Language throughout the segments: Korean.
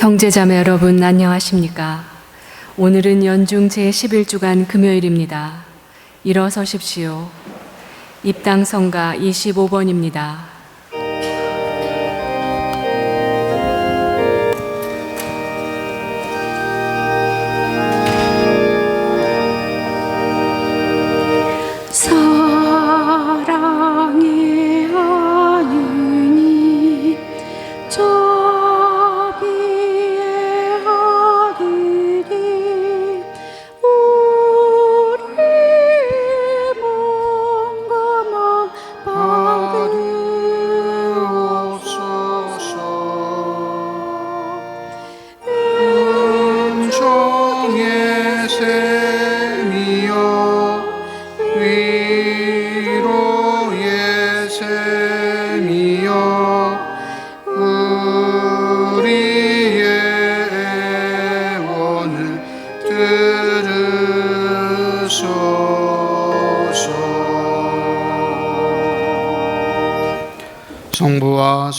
형제자매 여러분 안녕하십니까? 오늘은 연중 제11주간 금요일입니다. 일어서십시오. 입당 성가 25번입니다.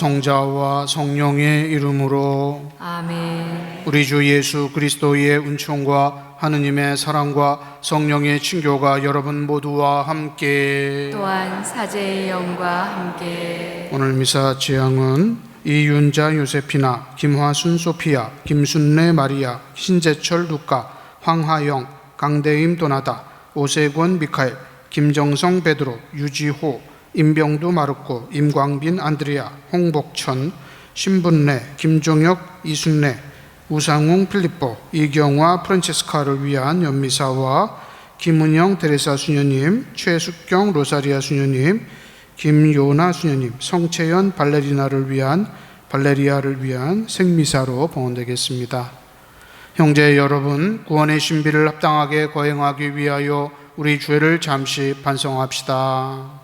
성자와 성령의 이름으로 아멘. 우리 주 예수 그리스도의 은총과 하느님의 사랑과 성령의 친교가 여러분 모두와 함께 또한 사제의 영과 함께 오늘 미사 지향은 이윤자 요세피나 김화순 소피아 김순례 마리아 신재철 루카 황하영 강대임 도나다 오세권 미카엘 김정성 베드로 유지호 임병두 마르코 임광빈 안드레아 홍복천 신분례 김종혁 이순례 우상웅 필리포 이경화 프란체스카를 위한 연미사와 김은영 테레사 수녀님 최숙경 로사리아 수녀님 김요나 수녀님 성채연 발레리나를 위한 발레리아를 위한 생미사로 봉헌되겠습니다. 형제 여러분 구원의 신비를 합당하게 거행하기 위하여 우리 죄를 잠시 반성합시다.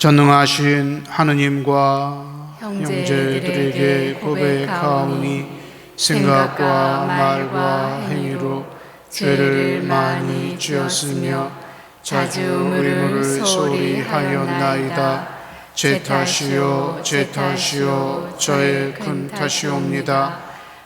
전능하신 하느님과 형제들에게 고백하오니 생각과 말과 행위로 죄를 많이 지었으며 자주 무릎을 소리 하였나이다. 제 탓이요, 제 탓이요, 저의 큰 탓이옵니다.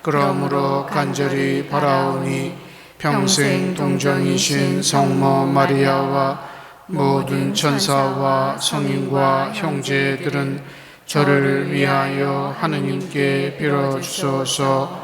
그러므로 간절히 바라오니 평생 동정이신 성모 마리아와 모든 천사와 성인과 형제들은 저를 위하여 하느님께 빌어주소서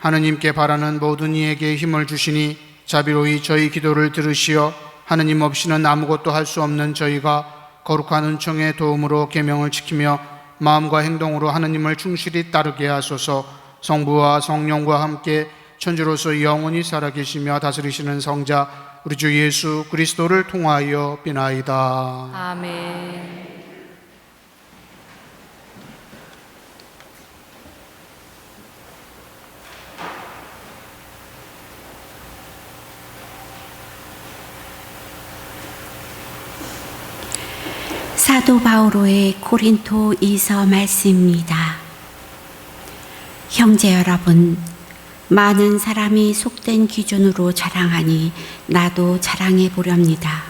하느님께 바라는 모든 이에게 힘을 주시니 자비로이 저희 기도를 들으시어 하느님 없이는 아무것도 할 수 없는 저희가 거룩한 은총의 도움으로 계명을 지키며 마음과 행동으로 하느님을 충실히 따르게 하소서. 성부와 성령과 함께 천주로서 영원히 살아계시며 다스리시는 성자 우리 주 예수 그리스도를 통하여 비나이다. 아멘. 사도 바오로의 코린토 이서 말씀입니다. 형제 여러분, 많은 사람이 속된 기준으로 자랑하니 나도 자랑해 보렵니다.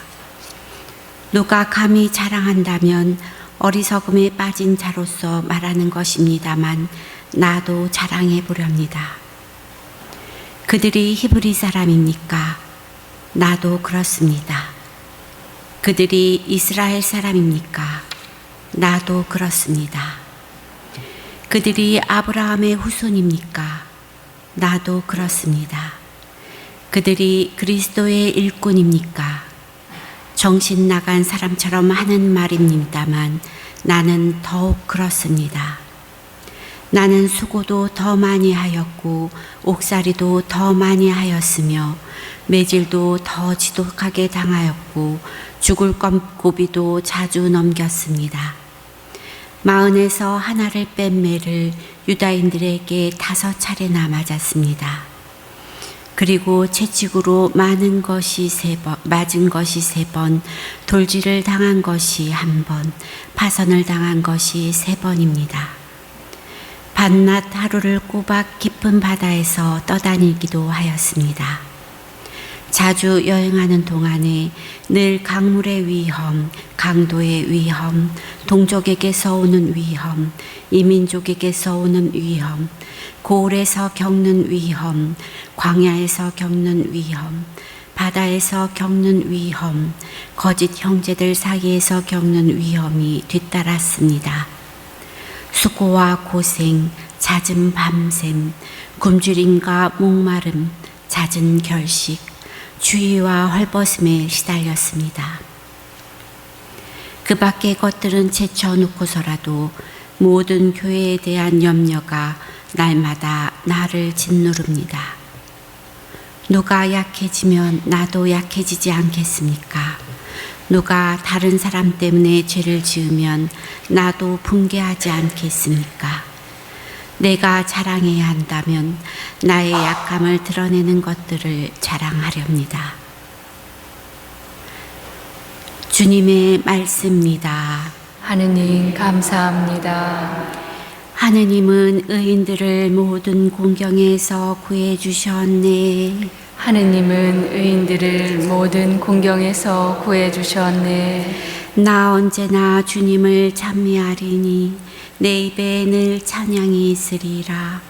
누가 감히 자랑한다면 어리석음에 빠진 자로서 말하는 것입니다만 나도 자랑해 보렵니다. 그들이 히브리 사람입니까? 나도 그렇습니다. 그들이 이스라엘 사람입니까? 나도 그렇습니다. 그들이 아브라함의 후손입니까? 나도 그렇습니다. 그들이 그리스도의 일꾼입니까? 정신 나간 사람처럼 하는 말입니다만 나는 더욱 그렇습니다. 나는 수고도 더 많이 하였고 옥살이도 더 많이 하였으며 매질도 더 지독하게 당하였고 죽을 것 고비도 자주 넘겼습니다. 마흔에서 하나를 뺀 매를 유다인들에게 다섯 차례나 맞았습니다. 그리고 채찍으로 많은 것이 세 번, 맞은 것이 세 번, 돌질을 당한 것이 한 번, 파선을 당한 것이 세 번입니다. 밤낮 하루를 꼬박 깊은 바다에서 떠다니기도 하였습니다. 자주 여행하는 동안에 늘 강물의 위험, 강도의 위험, 동족에게서 오는 위험, 이민족에게서 오는 위험, 고을에서 겪는 위험, 광야에서 겪는 위험, 바다에서 겪는 위험, 거짓 형제들 사이에서 겪는 위험이 뒤따랐습니다. 수고와 고생, 잦은 밤샘, 굶주림과 목마름, 잦은 결식, 주의와 헐벗음에 시달렸습니다. 그 밖의 것들은 제쳐놓고서라도 모든 교회에 대한 염려가 날마다 나를 짓누릅니다. 누가 약해지면 나도 약해지지 않겠습니까? 누가 다른 사람 때문에 죄를 지으면 나도 붕괴하지 않겠습니까? 내가 자랑해야 한다면 나의 약함을 드러내는 것들을 자랑하렵니다. 주님의 말씀입니다. 하느님 감사합니다. 하느님은 의인들을 모든 공경에서 구해 주셨네. 하느님은 의인들을 모든 공경에서 구해 주셨네. 나 언제나 주님을 찬미하리니 내 입에 늘 찬양이 있으리라.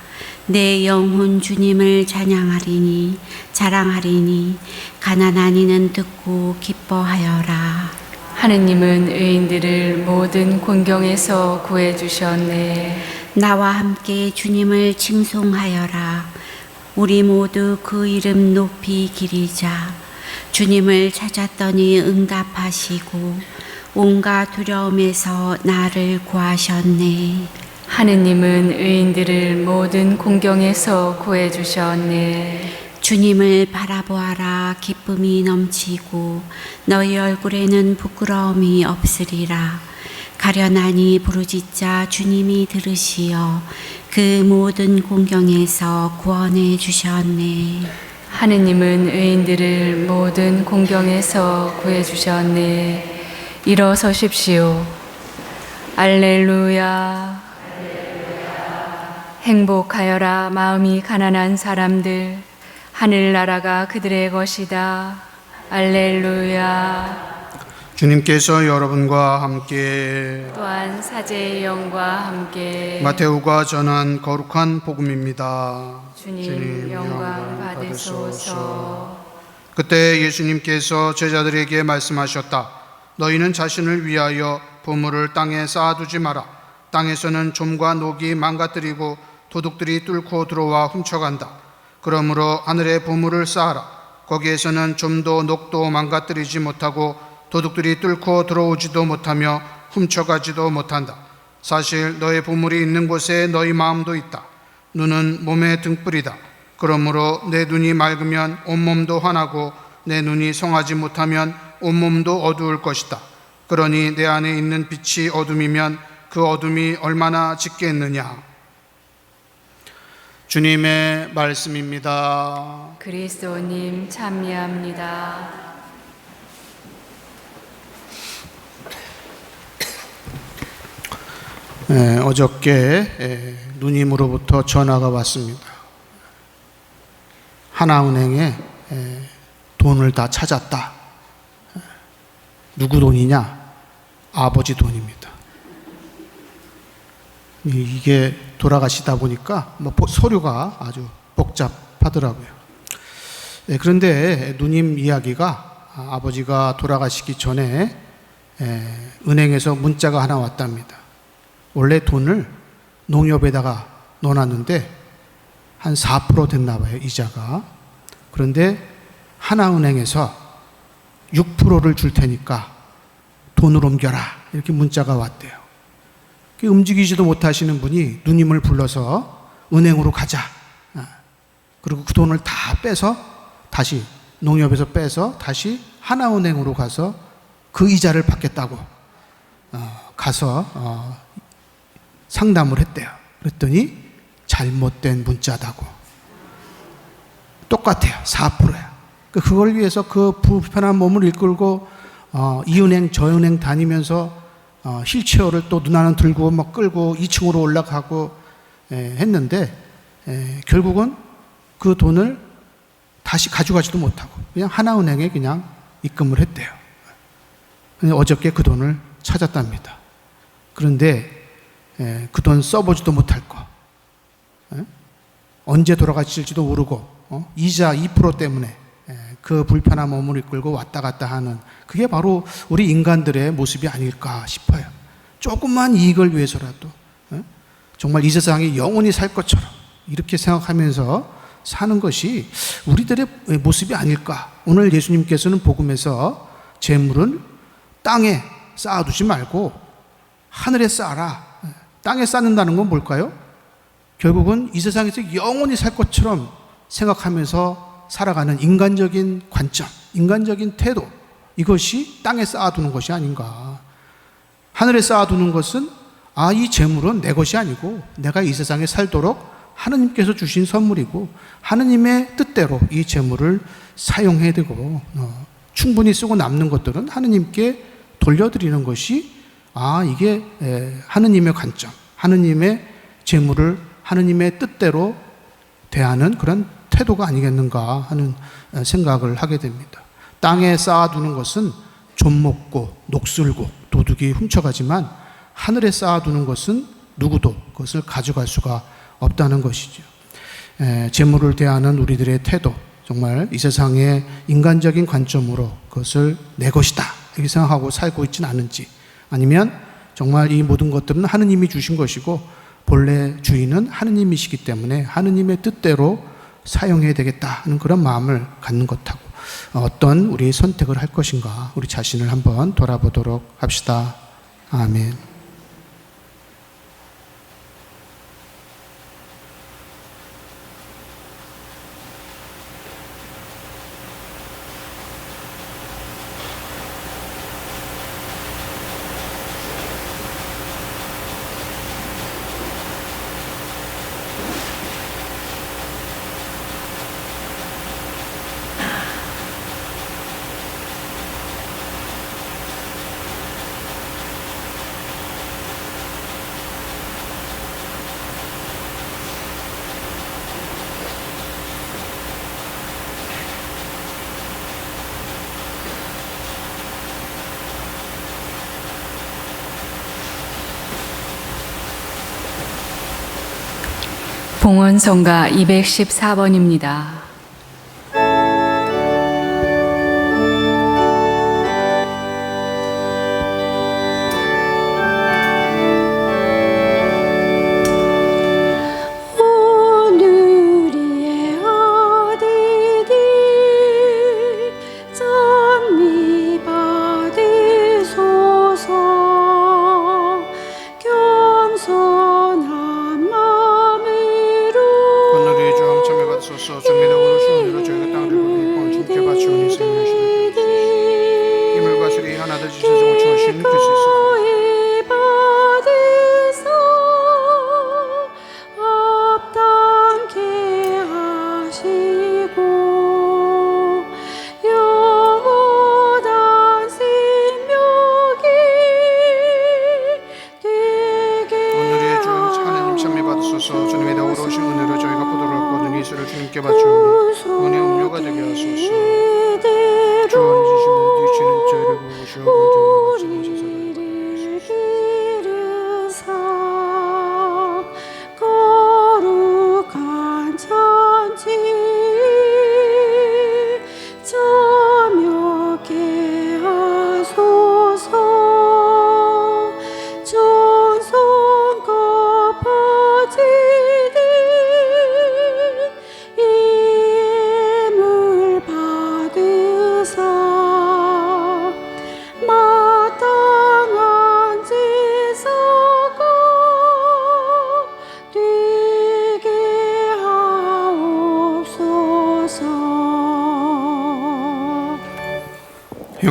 내 영혼 주님을 찬양하리니 자랑하리니 가난한 이는 듣고 기뻐하여라. 하느님은 의인들을 모든 공경에서 구해 주셨네. 나와 함께 주님을 칭송하여라. 우리 모두 그 이름 높이 기리자. 주님을 찾았더니 응답하시고 온갖 두려움에서 나를 구하셨네. 하느님은 의인들을 모든 공경에서 구해 주셨네. 주님을 바라보아라 기쁨이 넘치고 너희 얼굴에는 부끄러움이 없으리라. 가련하니 부르짖자 주님이 들으시어 그 모든 공경에서 구원해 주셨네. 하느님은 의인들을 모든 공경에서 구해 주셨네. 일어서십시오. 알렐루야. 행복하여라 마음이 가난한 사람들 하늘나라가 그들의 것이다. 알렐루야. 주님께서 여러분과 함께 또한 사제의 영과 함께 마테오가 전한 거룩한 복음입니다. 주님 영광 받으소서. 그때 예수님께서 제자들에게 말씀하셨다. 너희는 자신을 위하여 보물을 땅에 쌓아두지 마라. 땅에서는 좀과 녹이 망가뜨리고 도둑들이 뚫고 들어와 훔쳐간다. 그러므로 하늘에 보물을 쌓아라. 거기에서는 좀도 녹도 망가뜨리지 못하고 도둑들이 뚫고 들어오지도 못하며 훔쳐가지도 못한다. 사실 너의 보물이 있는 곳에 너희 마음도 있다. 눈은 몸의 등불이다. 그러므로 내 눈이 맑으면 온몸도 환하고 내 눈이 성하지 못하면 온몸도 어두울 것이다. 그러니 내 안에 있는 빛이 어둠이면 그 어둠이 얼마나 짙겠느냐. 주님의 말씀입니다. 그리스도님 찬미합니다. 에, 어저께 에, 누님으로부터 전화가 왔습니다. 하나은행에 에, 돈을 다 찾았다. 누구 돈이냐? 아버지 돈입니다. 이- 이게 돌아가시다 보니까 뭐 보- 서류가 아주 복잡하더라고요. 예, 그런데 누님 이야기가 아, 아버지가 돌아가시기 전에 에, 은행에서 문자가 하나 왔답니다. 원래 돈을 농협에다가 넣어놨는데 한 4% 됐나 봐요, 이자가. 그런데 하나은행에서 6%를 줄 테니까 돈을 옮겨라. 이렇게 문자가 왔대요. 그 움직이지도 못하시는 분이 누님을 불러서 은행으로 가자. 아, 그리고 그 돈을 다 빼서 다시 농협에서 빼서 다시 하나은행으로 가서 그 이자를 받겠다고 어, 가서 어, 상담을 했대요. 그랬더니 잘못된 문자다고. 똑같아요. 4%야. 그걸 위해서 그 불편한 몸을 이끌고 어, 이 은행 저 은행 다니면서 어, 휠체어를 또 누나는 들고 막 끌고 2층으로 올라가고 에, 했는데 에, 결국은 그 돈을 다시 가져가지도 못하고 그냥 하나은행에 그냥 입금을 했대요. 어저께 그 돈을 찾았답니다. 그런데 그 돈 써보지도 못할 거. 에? 언제 돌아가실지도 모르고 어? 이자 2% 때문에 에, 그 불편한 몸을 이끌고 왔다 갔다 하는 그게 바로 우리 인간들의 모습이 아닐까 싶어요. 조금만 이익을 위해서라도 에? 정말 이 세상에 영원히 살 것처럼 이렇게 생각하면서 사는 것이 우리들의 모습이 아닐까. 오늘 예수님께서는 복음에서 재물은 땅에 쌓아두지 말고 하늘에 쌓아라. 땅에 쌓는다는 건 뭘까요? 결국은 이 세상에서 영원히 살 것처럼 생각하면서 살아가는 인간적인 관점, 인간적인 태도, 이것이 땅에 쌓아두는 것이 아닌가. 하늘에 쌓아두는 것은 아, 이 재물은 내 것이 아니고 내가 이 세상에 살도록 하느님께서 주신 선물이고 하느님의 뜻대로 이 재물을 사용해야 되고 어, 충분히 쓰고 남는 것들은 하느님께 돌려드리는 것이 아 이게 에, 하느님의 관점, 하느님의 재물을 하느님의 뜻대로 대하는 그런 태도가 아니겠는가 하는 에, 생각을 하게 됩니다. 땅에 쌓아두는 것은 좀 먹고 녹슬고 도둑이 훔쳐가지만 하늘에 쌓아두는 것은 누구도 그것을 가져갈 수가 없다는 것이죠. 에, 재물을 대하는 우리들의 태도, 정말 이 세상의 인간적인 관점으로 그것을 내 것이다 이렇게 생각하고 살고 있지는 않은지, 아니면 정말 이 모든 것들은 하느님이 주신 것이고 본래 주인은 하느님이시기 때문에 하느님의 뜻대로 사용해야 되겠다 하는 그런 마음을 갖는 것하고 어떤 우리 선택을 할 것인가 우리 자신을 한번 돌아보도록 합시다. 아멘. 봉헌성가 214번입니다.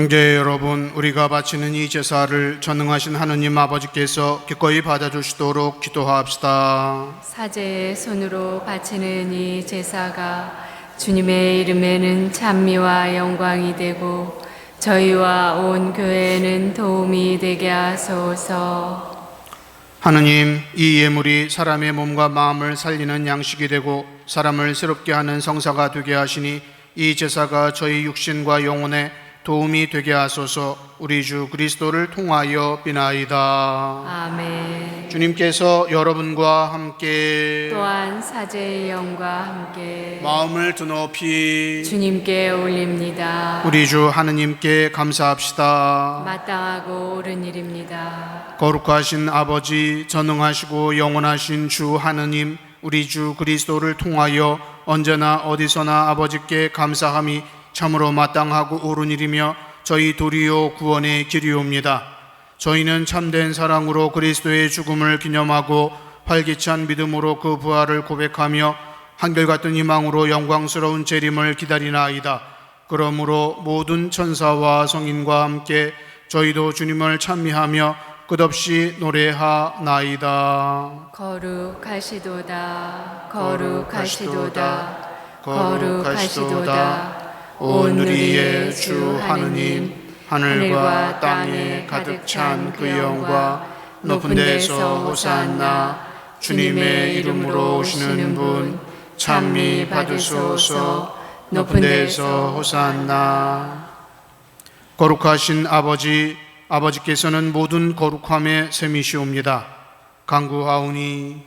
형제 여러분, 우리가 바치는 이 제사를 전능하신 하느님 아버지께서 기꺼이 받아주시도록 기도합시다. 사제의 손으로 바치는 이 제사가 주님의 이름에는 찬미와 영광이 되고 저희와 온 교회는 도움이 되게 하소서. 하느님, 이 예물이 사람의 몸과 마음을 살리는 양식이 되고 사람을 새롭게 하는 성사가 되게 하시니 이 제사가 저희 육신과 영혼에 도움이 되게 하소서 우리 주 그리스도를 통하여 비나이다. 아멘. 주님께서 여러분과 함께 또한 사제의 영과 함께 마음을 드높이 주님께 올립니다. 우리 주 하느님께 감사합시다. 마땅하고 옳은 일입니다. 거룩하신 아버지 전능하시고 영원하신 주 하느님 우리 주 그리스도를 통하여 언제나 어디서나 아버지께 감사함이 참으로 마땅하고 옳은 일이며 저희 도리요 구원의 길이옵니다. 저희는 참된 사랑으로 그리스도의 죽음을 기념하고 활기찬 믿음으로 그 부활을 고백하며 한결같은 희망으로 영광스러운 재림을 기다리나이다. 그러므로 모든 천사와 성인과 함께 저희도 주님을 찬미하며 끝없이 노래하나이다. 거룩하시도다 거룩하시도다 거룩하시도다 오늘의 주 하느님 하늘과 땅에 가득 찬 그 영과 높은 데서 호산나 주님의 이름으로 오시는 분 찬미 받으소서. 높은 데서 호산나. 거룩하신 아버지 아버지께서는 모든 거룩함의 셈이시옵니다. 강구하오니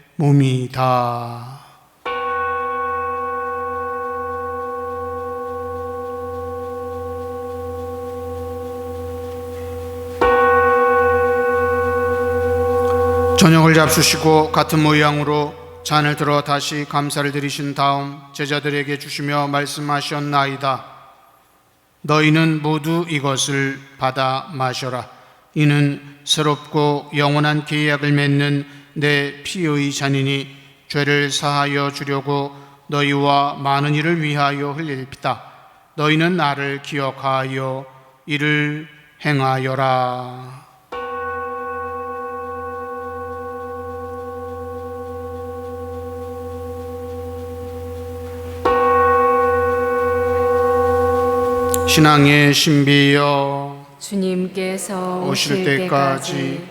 몸이다. 저녁을 잡수시고 같은 모양으로 잔을 들어 다시 감사를 드리신 다음 제자들에게 주시며 말씀하셨나이다. 너희는 모두 이것을 받아 마셔라. 이는 새롭고 영원한 계약을 맺는 내 피의 잔이니 죄를 사하여 주려고 너희와 많은 이를 위하여 흘릴 피다. 너희는 나를 기억하여 이를 행하여라. 신앙의 신비여 주님께서 오실 때까지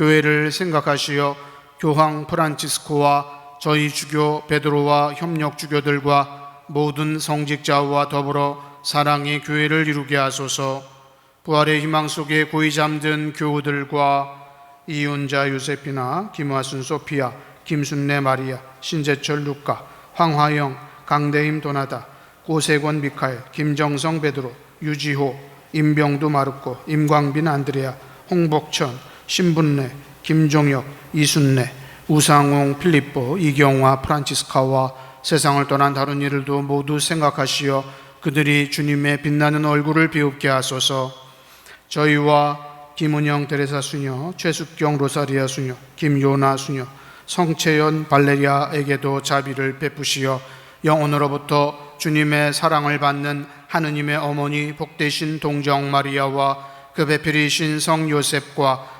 교회를 생각하시어 교황 프란치스코와 저희 주교 베드로와 협력 주교들과 모든 성직자와 더불어 사랑의 교회를 이루게 하소서. 부활의 희망 속에 고이 잠든 교우들과 이윤자 요세피나 김화순 소피아 김순례 마리아 신재철 루카 황화영 강대임 도나다 고세권 미카엘 김정성 베드로 유지호 임병두 마르코 임광빈 안드레아 홍복천 신분례 김종혁 이순례 우상홍 필리포 이경화 프란치스카와 세상을 떠난 다른 이들도 모두 생각하시어 그들이 주님의 빛나는 얼굴을 비웃게 하소서. 저희와 김은영 데레사 수녀, 최숙경 로사리아 수녀, 김요나 수녀, 성채연 발레리아에게도 자비를 베푸시어 영혼으로부터 주님의 사랑을 받는 하느님의 어머니 복되신 동정 마리아와 그 배필이신 성 요셉과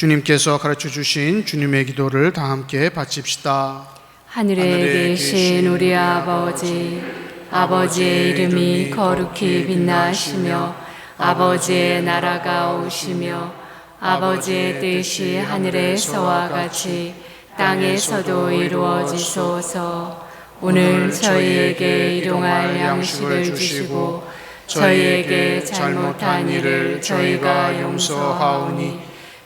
주님께서 가르쳐 주신 주님의 기도를 다 함께 바칩시다. 하늘에 계신 우리 아버지, 아버지의 이름이 거룩히 빛나시며, 아버지의 나라가 오시며, 아버지의 뜻이 하늘에서와 같이 땅에서도 이루어지소서. 오늘 저희에게 일용할 양식을 주시고, 저희에게 잘못한 일을 저희가 용서하오니,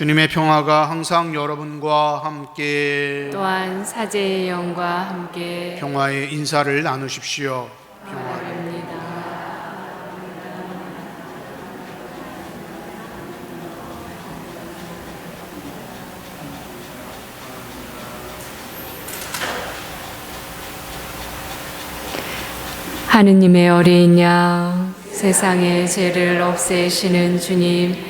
주님의 평화가 항상 여러분과 함께 또한 사제의 영과 함께 평화의 인사를 나누십시오 바랍니다. 하느님의 어린 양, 세상의 죄를 없애시는 주님,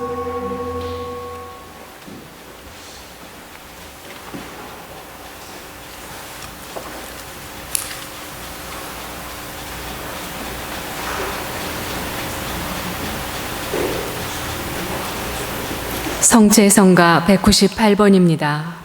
성체성가 198번입니다.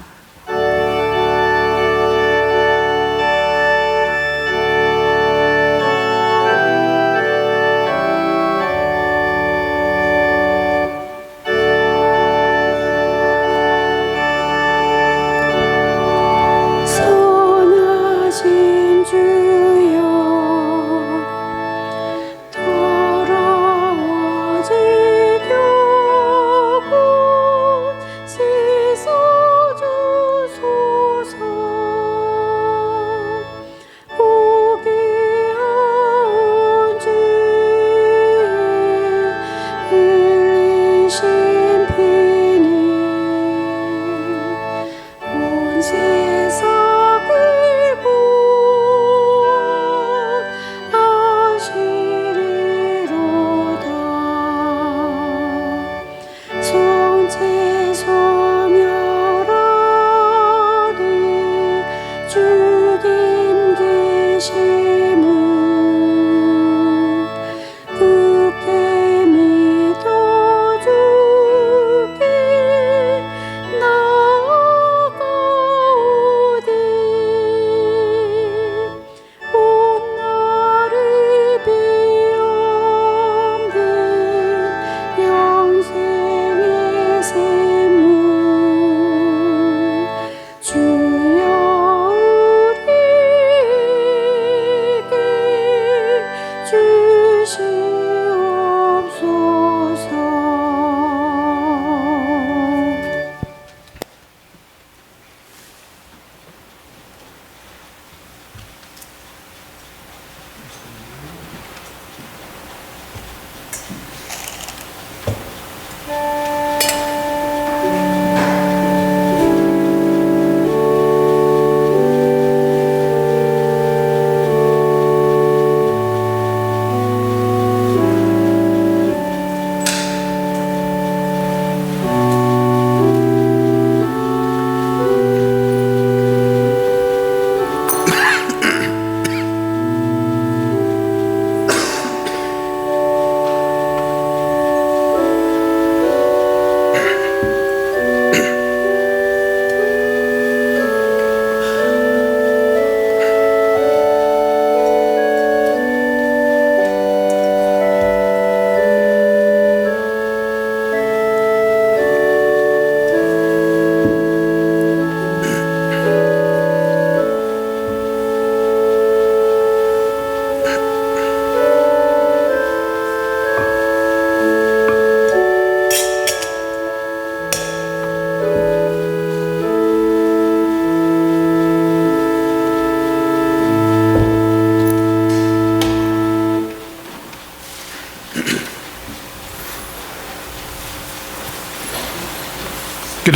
Jesus.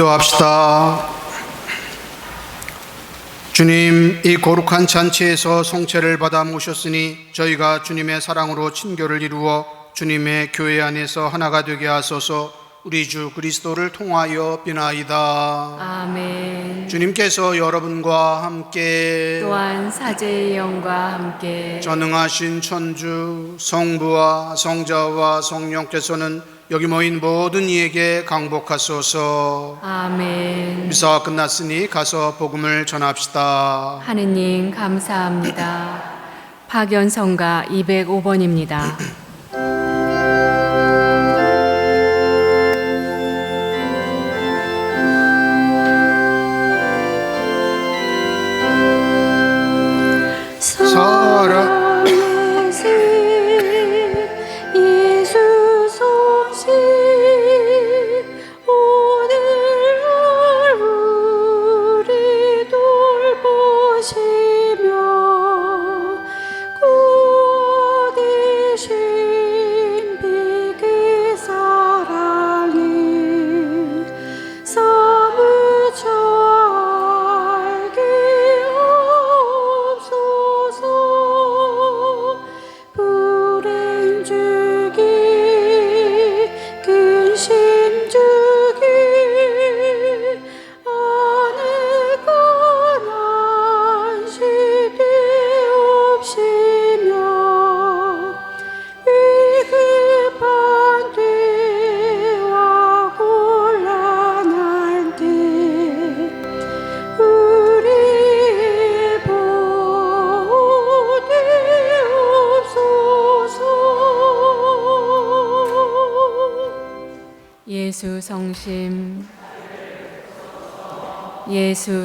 기도합시다. 주님, 이 거룩한 잔치에서 성체를 받아 모셨으니 저희가 주님의 사랑으로 친교를 이루어 주님의 교회 안에서 하나가 되게 하소서 우리 주 그리스도를 통하여 비나이다. 아멘. 주님께서 여러분과 함께 또한 사제의 영과 함께 전능하신 천주 성부와 성자와 성령께서는 여기 모인 모든 이에게 강복하소서. 아멘. 미사가 끝났으니 가서 복음을 전합시다. 하느님 감사합니다. 박연성가 205번입니다.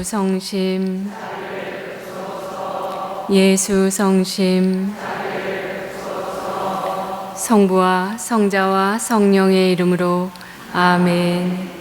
성심. 예수 성심. 성부와 성자와 성령의 이름으로. 아멘